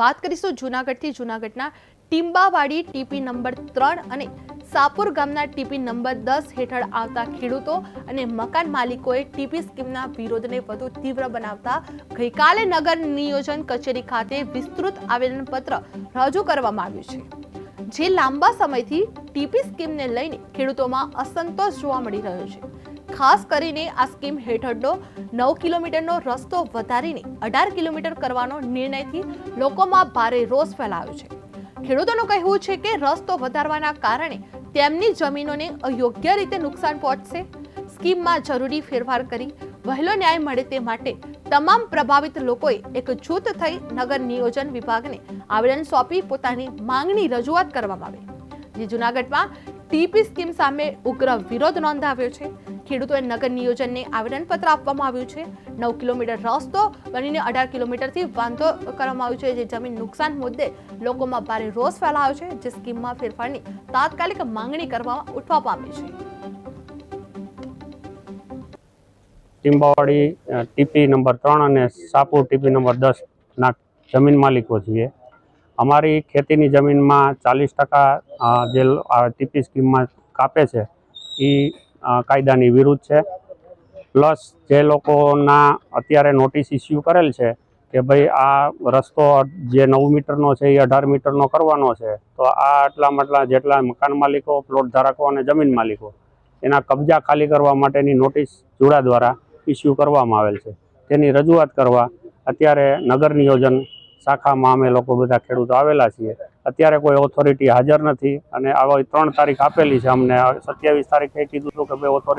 વાત કરીશું જૂનાગઢથી. જૂનાગઢના ટીંબાવાડી ટીપી નંબર ત્રણ અને સાપુર ગામના ટીપી નંબર દસ હેઠળ આવતા ખેડૂતો અને મકાન માલિકોએ ટીપી સ્કીમના વિરોધને વધુ તીવ્ર બનાવતા ગઈકાલે નગર નિયોજન કચેરી ખાતે વિસ્તૃત આવેદનપત્ર રજૂ કરવામાં આવ્યું છે. જે લાંબા સમયથી ટીપી સ્કીમને લઈને ખેડૂતોમાં અસંતોષ જોવા મળી રહ્યો છે. ખાસ કરીને આ સ્કીમ હેઠળનો નવ કિલોમીટરનો રસ્તો વધારીને અઢાર કિલોમીટર કરવાનો નિર્ણયથી લોકોમાં ભારે રોષ ફેલાયો છે. ખેડૂતોનું કહેવું છે કે રસ્તો વધારવાના કારણે તેમની જમીનોને અયોગ્ય રીતે નુકસાન પહોંચશે. સ્કીમમાં જરૂરી ફેરફાર કરી વહેલો ન્યાય મળે તે માટે તમામ પ્રભાવિત લોકોએ એક જૂથ થઈ નગર નિયોજન વિભાગને આવેદન સોંપી પોતાની માંગણી રજૂઆત કરવામાં આવી. જે જૂનાગઢમાં ટીપી સ્કીમ સામે ઉગ્ર વિરોધ નોંધાવ્યો છે. ખેડૂતોએ નગર નિયોજનને આવેદનપત્ર આપવામાં આવ્યું છે. નવ કિલોમીટર રસ્તો બનીને અઢાર કિલોમીટરથી વાંધો કરવામાં આવ્યો છે, જે જમીન નુકસાન મુદ્દે લોકોમાં ભારે રોષ ફેલાયો છે, જે સ્કીમમાં ફેરફારની તાત્કાલિક માંગણી કરવામાં ઉઠવા પામી છે. ટીમ્બાવાડી ટીપી નંબર ત્રણ અને સાપુર ટીપી નંબર દસના જમીન માલિકો છીએ. અમારી ખેતીની જમીનમાં ચાલીસ ટકા જે ટીપી સ્કીમમાં કાપે છે એ કાયદાની વિરુદ્ધ છે. પ્લસ જે લોકોના અત્યારે નોટિસ ઇસ્યુ કરેલ છે કે ભાઈ આ રસ્તો જે નવ મીટરનો છે એ અઢાર મીટરનો કરવાનો છે, તો આ આટલા માટલા જેટલા મકાન માલિકો, પ્લોટ ધારકો અને જમીન માલિકો, એના કબજા ખાલી કરવા માટેની નોટિસ જુડા દ્વારા ઇસ્યુ કરવામાં આવેલ છે. તેની રજૂઆત કરવા અત્યારે નગર નિયોજન શાખામાં અમે લોકો બધા ખેડૂતો આવેલા છીએ. અત્યારે કોઈ ઓથોરિટી હાજર નથી. અને આવા ત્રણ તારીખ આપેલી છે અમને. સત્યાવીસ તારીખે કીધું હતું કે ભાઈ ઓથોરિટી